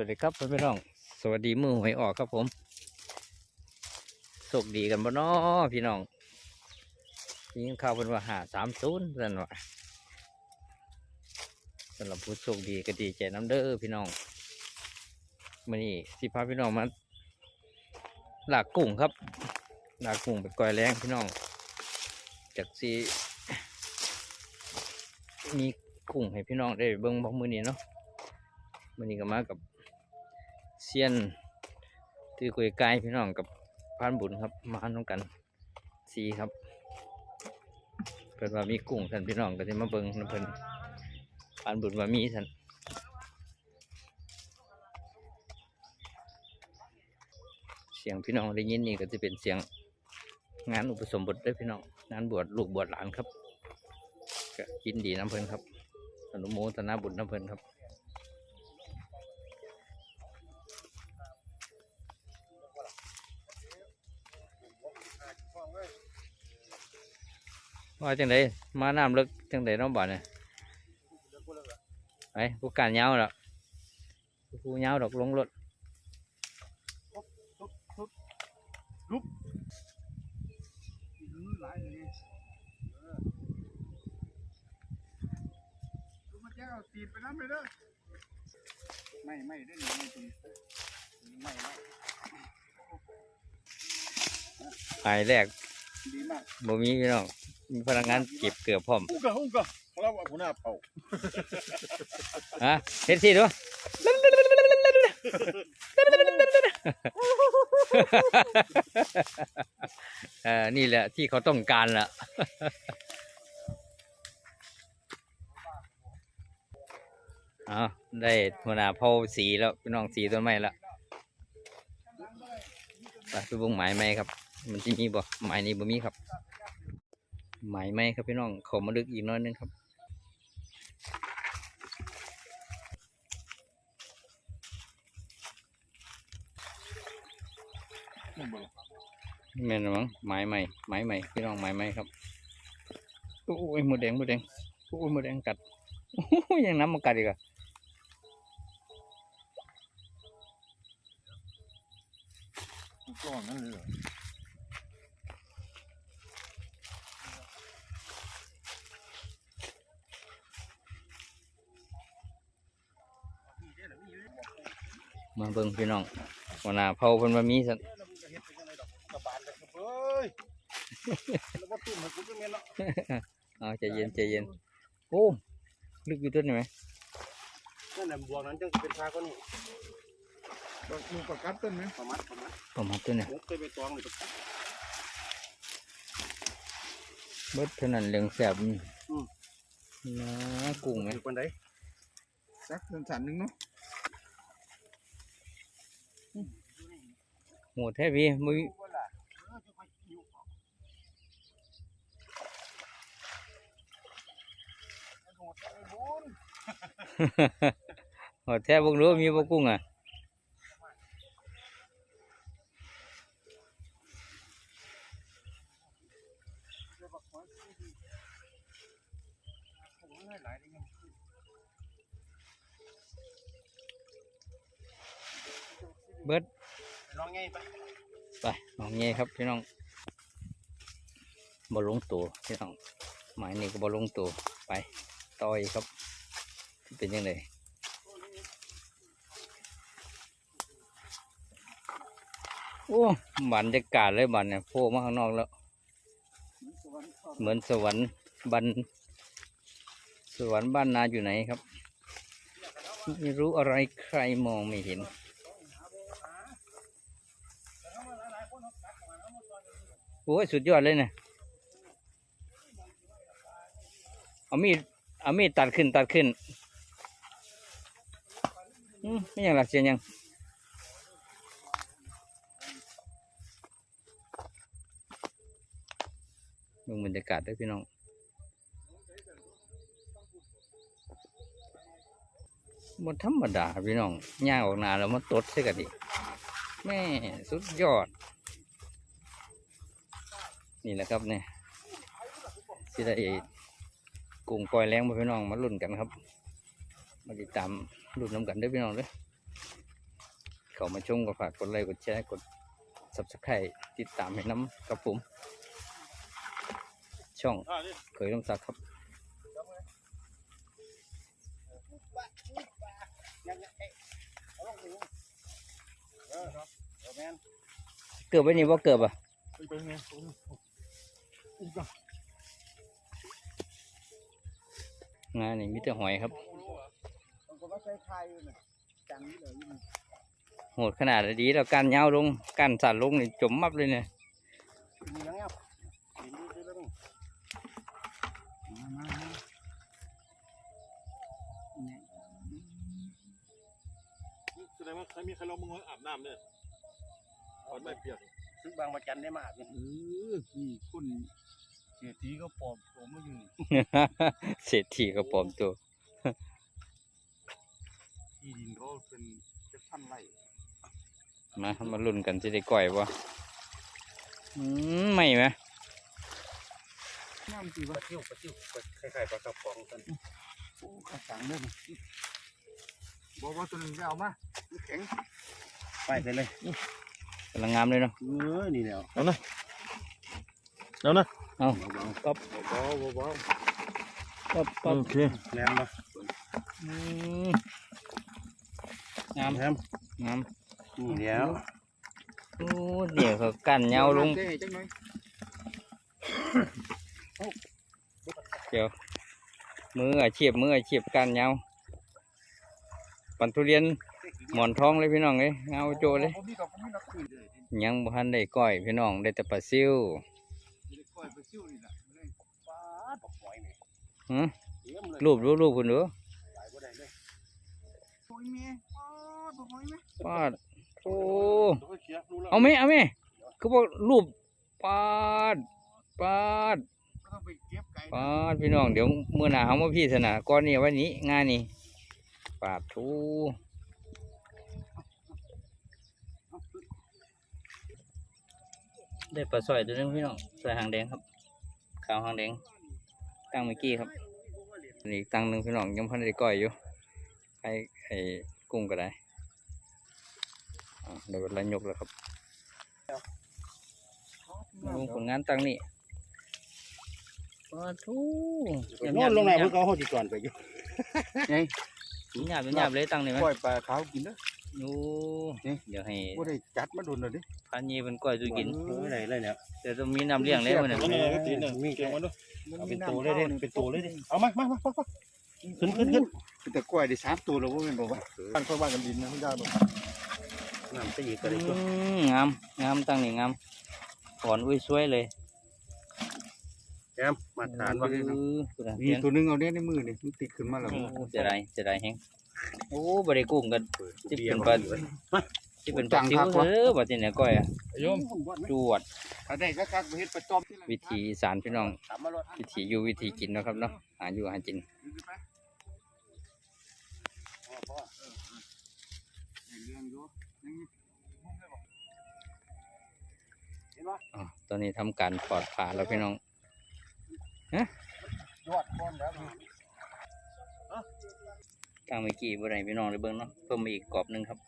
วัสดีครับพี่น้อง สวัสดีมือหวยออกครับผมโชคดีกันบ่น้อพี่น้องยิงข่าวเป็นว่าหาสามศูนย์นั่นวะสำหรับผู้โชคดีก็ดีใจน้ำเด้อพี่น้องมื่อนี้สิพาพี่น้องมาหลากกุ้งครับ หลากกุ้งเป็นก้อยแรงพี่น้อง จากสีมีกุ้งให้พี่น้องได้เบิ่งบ่มือนี้เนาะวันนี้ก็มากับ เซียนตือกุยกายพี่น้องกับพานบุญครับ มาน้องกันสีครับเพิ่นว่ามีกุ้งท่านพี่น้องก็จะมาเบิ่งน้ำเพิ่นพานบุญว่ามีท่านเสียงพี่น้องได้ยินนี่ก็จะเป็นเสียงงานอุปสมบทด้วยพี่น้องงานบวชลูกบวชหลานครับก็ยินดีน้ำเพิ่นครับอนุโมทนาบุญน้ำเพิ่นครับ ว่าจังไดมาน้ำลึกจังไดน้องบ่อเนี่ยไปผู้การเหงาแล้วผู้เหงาดอกลงรถหลายเลยเออลูกมาแจ้งเอาตีนไปน้ำเลยเด้อไม่ไม่ได้หนึ่งไม่ตีไม่ไม่หายแรกดีมากบ่มีพี่น้อง มีพนักงานเก็บเกือบพร้อมอุ้งกะอุ้งกะเราว่าหัวหน้าเผาฮะเฮ็ดสิดูเออนี่แหละที่เขาต้องการล่ะเอาได้หัวหน้าเผาสีแล้วพี่น้องสีต้นไม้แล้วไปไปเบุ้งหมายไหมครับ มันจะมีบ่หมายนี้บ่มีครับ หมายไหมครับพี่น้องเขามาลึกอีกน้อยนึงครับแม่นมั้งไม้ใหม่ไม้ใหม่พี่น้องไม้ใหม่ครับโอ้ยหมดแดงหมดแดงโอ้ยหมดแดงกัดโอ้ยยังน้ำมากัดอีกอะ ก้อนนั่นเลยเหรอ มาเบิ่งพี่น้องหัวหน้าเผาเพิ่นมามีสันแล้วมึงจะเฮ็ดไปยังไงดอกกระบาลเลยครับเฮ้ยแล้วว่าตุ่มให้กูเป็นเมียนเนาะเอาใจเย็นใจเย็นโอ้ลึกอยู่ต้นนี่ไหมนั่นแหละบวกนั้นจังเป็นชาก็นี่ดอกมูประกัดต้นไหมประมัดประมัดผมหัดต้นเนี่ยมุกเคยไปตองเลยประกัดเบิดเท่านั้นเรื่องแสบนี่อืมนะกุ้งไหมอยู่คนใดสักสันหนึ่งเนาะ โหแท้พี่มึงโหแท้บ่รู้ ไปน้องเงี้ยครับพี่น้องบอลงตัวพี่น้องหมายนี้ก็บอลงตัวไปต่อยครับ เป็นยังไงโอ้บรรยากาศเลยบันเนี่ยโผล่มาข้างนอกแล้ว เหมือนสวรรค์บันสวรรค์บ้านนาอยู่ไหนครับ ไม่รู้อะไรใครมองไม่เห็น โอ้ยสุดยอดเลยเนี่ยเอามีดเอามีดตัดขึ้นตัดขึ้นไม่ยังหลักเสียงยังดูบรรยากาศด้วยพี่น้องบนธรรมดาพี่น้องย่างออกนาแล้วมาตดใส่กันดิแม่สุดยอด นี่แหละครับเนี่ยที่ได้กุ้งปล่อยแรงมาพี่น้องมาลุ้นกันครับมาติดตามลุ้นน้ำกันด้วยพี่น้องเด้วยเขามาชมก็ฝากกดไลค์กดแชร์กด subscribe ติดตามให้น้ำกับผม ช่องเคยต้องสักครับเอาลงไปลงเออครับเอาแมนเกือบไปนี่ว่าเกือบอะ งโอ้โหอีกอะงานนี่มีแต่หอยครับมันก็ว่าใช้ไข่อยู่น่ะจังนี่เลยอยู่นี่โหดขนาดดีแล้วการยาวลงการสั่นลงนี่จมมับเลยเนี่ยมีนังเงี้ยเห็นดูดูแล้วมึงมามามาแสดงว่าใครมีใครลองมึงอาบน้ำเนี่ยตอนไม่เปียก ซื้อบางประจันได้มาอาบเนี่ยเออนี่คุณเศรษฐีก็ปลอมตัวมาอยู่นี่เศรษฐีกระปอมตัวที่ดินเขาเป็นเป็นพันไร่มามาลุ้นกันจะได้ก่อยบ่อืมไม่ไหมน้ำจีปวะลาซิวปลาซิวคล้ายๆปลากระป๋องกันโอ้ข้าสังเด้อนี่บอกว่าตัวนึงจะเอามามันแข็งไปไปเลย กำลังงามเลยเนาะเออนี่แล้วเอานะเอานะเอาปั๊บเบาๆเบาปั๊บปั๊บโอเคแหลมมาอืมงามแหลมงามนี่แล้วโอ้เดี๋ยวเขากันยาวลงเจ๊จังหน่อยมืออาชีพมืออาชีพกันยาวปันทุเรียน หมอนทองเลยพี่น้องเลยเงาโจเลยผมมีดอกผมมีดอกคืนเลย ยังบ่ทันได้ก้อยพี่น้องได้แต่ปลาซิวมีดอกกล้วยไปซิ่วนี่แหละเลยปลาตกหอยนี่หือเยี่ยมเลยรูปรูปรูปคุณดูหลายบ่ได้เลยโอ้ยแม่อ๋อตัวหอยแม่ปาดโอ้ดูให้เคลียร์รู้แล้วเอาไหมเอาไหมคือบอกรูปปาดปาดก็ต้องไปเก็บไก่ปาดพี่น้องเดี๋ยวมื่อหน้าเอามาพี่สนะก้อนนี้เอาไวันนี้งานนี้ปาดทู ได้ปลาสร้อยตัวหนึงพี่น้องสร้อยหางแดงครับ ขาวหางแดง ตั้งเมื่อกี้ครับอันนี้ตั้งหนึ่งพี่น้องยังพันได้ก้อยอยู่ไอ้ไอ้กุ้งก็ได้อะเดี๋ยวเวลายกแล้วครับลงผลงานตั้งนี่ปาดทูโน่นลงไหนเพิ่งเขาห้องจีก่อนไปอยู่หยาบหยาบเลยตั้งนี่ไหมกล้วยปลาขาวกินเด้อ โอ้เดี๋ยวให้บ่ได้จัดมาโดนเลยดิพันยีเป็นก้อยตัวกินเออไหนเลยเนี่ยเดี๋ยวต้องมีน้ำเลี้ยงเลยมันเอเนี่ยอตีหนึ่งมีเกี่ยวมันด้วยเอาเป็นตัวเลยเด้เป็นตัวเลยเด้เอามามามามาขึ้นขึ้นขึ้นแต่กล้วยได้สามตัวแล้วบ่แม่นบ่ว่าบ้านค่อยบ้านกันดินนะไม่ได้บ่น้ำตีก็อืได้ตัวมงามงามตั้งนี่งามอ่อนอุ้ยสวยเลยแหลมมาทานวะเออผู้ใดมีเพียงตัวหนึงเอาเนี่ยในมือนี่มันติดขึ้นมาแล้วโอ้เสียดายเสียดายแฮง โอ้บริกุ้งกันที่เป็นปลาที่เป็นปลาซิวเออบัดนี้เนี่ยก้อยอะโยมจวดถ้าได้ก็คักไปเฮ็ดประจอมวิธีอีสานพี่น้องถามมารถวิธีอยู่วิธีกินเนาะครับเนาะหาอยู่หากินเรื่องอยู่ยังมีมุ้งได้บ่อ๋อตอนนี้ทำการถอดผ่าแล้วพี่น้องยอด กล้วตั้งเมื่อกี้บ่ได้พี่น้องเลยเบิ่งเนาะเพิ่มมาอีกกรอบหนึงครับ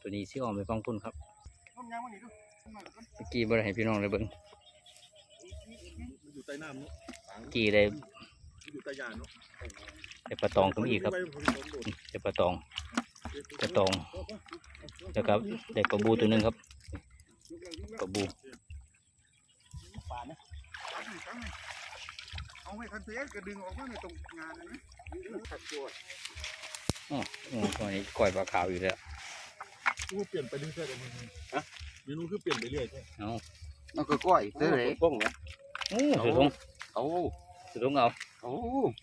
ตัวนี้สิออกไปฟังพุ่นครับเมื่อกี้บ่ได้ให้พี่น้องเลยเบิ่งอยู่ใต้น้ำเนาะเมื่อกี้ได้มันอยู่ใต้ยานเนาะได้ปลาตองขึ้นอีกครับได้ปลาตองปลาตองแล้วก็ได้ปลาบูตัวหนึงครับปลาบูป่านะ เอาไว้คันเทสก็ดึงออกมาในตรงงานเลยนะขัดตัวอ๋อโอ้ตัวนี้ก้อยปลาขาวอยู่แล้วกูเปลี่ยนไปเรื่อยๆเลยมึงฮะเมนูคือเปลี่ยนไปเรื่อยใช่เอามันก็ก้อยเด้อเลยป้องนะโอ้สุดทงเอาสุดทงเอาเอา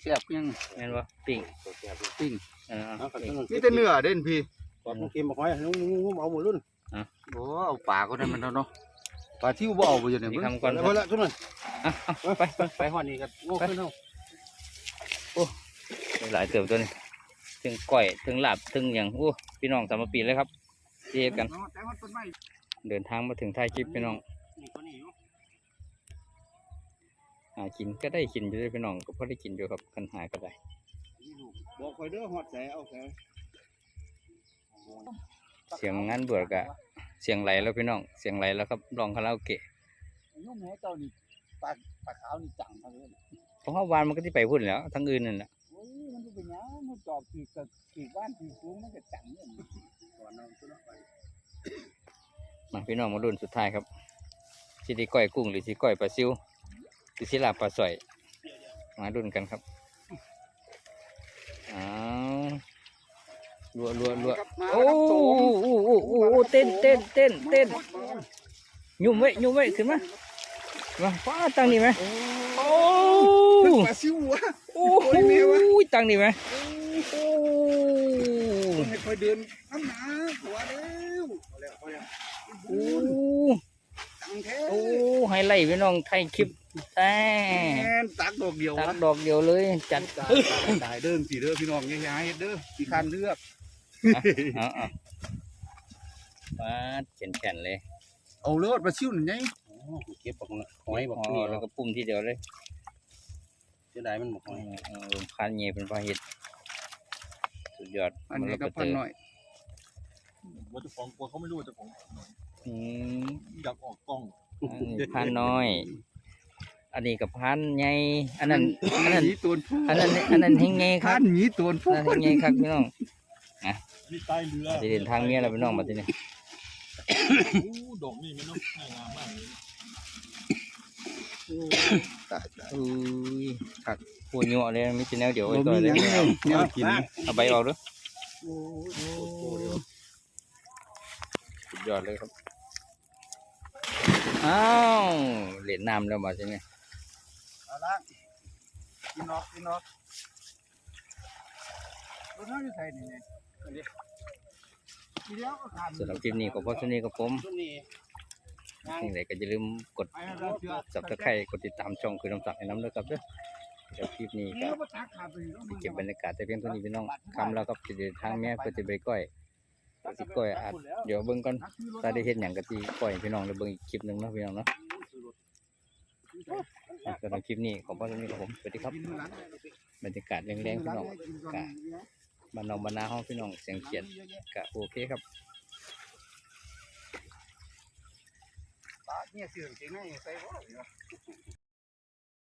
แซ่บยังแม่นบ่ปิ้งปิ้งเออเอาขันต้นนี่แต่เนื้อเด่นพี่กอดมุกเกมมาคอยนุ่งนุ่งเอาหมดรุ่นโอ้เอาปลาก็ได้มันเนาะปลาที่บ่เอาไปอยู่เนี่ยมีมึงคำก่อนเอาละทุกคนอะเอา ไปไปไปหอดนี่กันโง่ขึ้นเท่าได้หลายเติบตัวนี้ถึงก้อยถึงหลาบถึงอย่างโอ้พี่น้องสามปีเลยครับเทียกัน เดินทางมาถึงท้ายคลิปพี่น้องนี่ก็นี่อยู่หากินก็ได้กินอยู่ด้วยพี่น้องก็พอได้กินอยู่ครับกันหายก็ได้บอกคอยเด้อหอดใส่เอาใส่เสียงงานบวชกะเสียงไหลแล้วพี่น้อง เสียงไหลแล้วครับร้องคาราโอเกะ ยุ่งแม่เจ้านี่ปลาปลาขาวนี่จังมาเลยเพราะว่าวานมันก็ที่ไปพุ่นแหล้วทั้งอื่นนั่นแหละโอ้ยมันจะเป็นหยังมันจอบขีดกับขีดบ้านขีดสูงมันก็จังเนี่ยก่อนนอนตัวละไปมาพี่น้องมารุ่นสุดท้ายครับสิไดีก้อยกุ้งหรือสิก้อยปลาซิวหรือสิลาบปลาสอย มารุ่นกันครับอ้าวรัวรัวรัวมาโอ้ครับโหโจมโอ้โหโอ้โหเต้นเต้นเต้นเต้นยุ่มไว้ยุ่มไว้ขึ้นมา มาฟ้าตั้งนี่ไหมโอ้ปลาซิววะโอ้โหตั้งนี่ไหมโอ้ให้คอยเดินน้ำหนาหัวเร็วเอาแล้วเอาแล้วโอ้จังแท้โอ้ไฮไลท์พี่น้องไทยคลิปแต่แม่นตักดอกเดียวตัวะกดอกเดียวเลยจัดตายตายเด้อสีเด้อพี่น้องอย่าให้เด้อสีคันเลือกเอาเอามาเขียนแขนเลย เอาเลือดปลาซิวหนึ่งไงโอ้ เก็บบักนะหอยบักอ๋อนี่แล้วก็ปุ่มทีเดียวเลยเสียดายมันบักหอือยมอืมลมพันเงียเป็นพาหิตสุดยอดอันนี้มัก็ก็พันหน่อยว่าเจ้าของกลัวเขาไม่รู้ว่าเจ้าของอืมอยากออกกล้องอันนี้พันน้อย อันนี้กับพันใหญ่อันนั้นอันนั้นหนีตัวผู้อันนั้นอันนั้นเฮงไงคพัรับนหนีตัวผู้อันนั้นเฮงไงครับพี่น้องนี่ใต้เรือจะเดินทางเมียเราพี่น้องมาที่นี่โอ้ดอกนี่มันต้องง่ายงามมากเลย ตายตายอุ้ยขักปูยั่วเลยมีแต่แนวเดียวไว้บ่ก่อมีนหเลยัยงแนวแนวกินเอาใบออกด้วยโอ้โหสุดยอดเลยครับ อ้าวเหรียญน้ำแล้วมาใช่ไหมเอาละกินนอกกินนอกรถน้าอยู่ใส่นี่ไงอันนี้ทีเดียวก็ขาดสำหรับคลิปนี้ก็พอเท่านี้กับผม ช่วงนี้สิ่งก็อย่าลืมกดสับตะไคร้กดติดตามช่องคือน้ำสักให้น้ำด้วยครับเด้อเดี๋ยวคลิปนี้ก็เนี่ยบ่ตักขาดไปอยู่จะเก็บบรรยากาศแต่เพียงเท่านี้พี่น้องคำแล้วก็จะเดินทางแม่ก็จะไปก้อยสิก้อยอาจเดี๋ยวเบิ่งก่อนถ้าได้เห็นอย่างกะทิก้อยพี่น้องได้เบิ่งอีกคลิปหนึ่งนะพี่น้องเนาะสำหรับคลิปนี้ขอพอเท่านี้ครับผมสวัสดีครับบรรยากาศแรงๆพี่น้องกินก่อนบ้านนองบ้านนาห้องพี่น้องเสียงเขียนกะโอเคครับ ปลา เนี่ยเสื่อมจริงไหมใส่บ่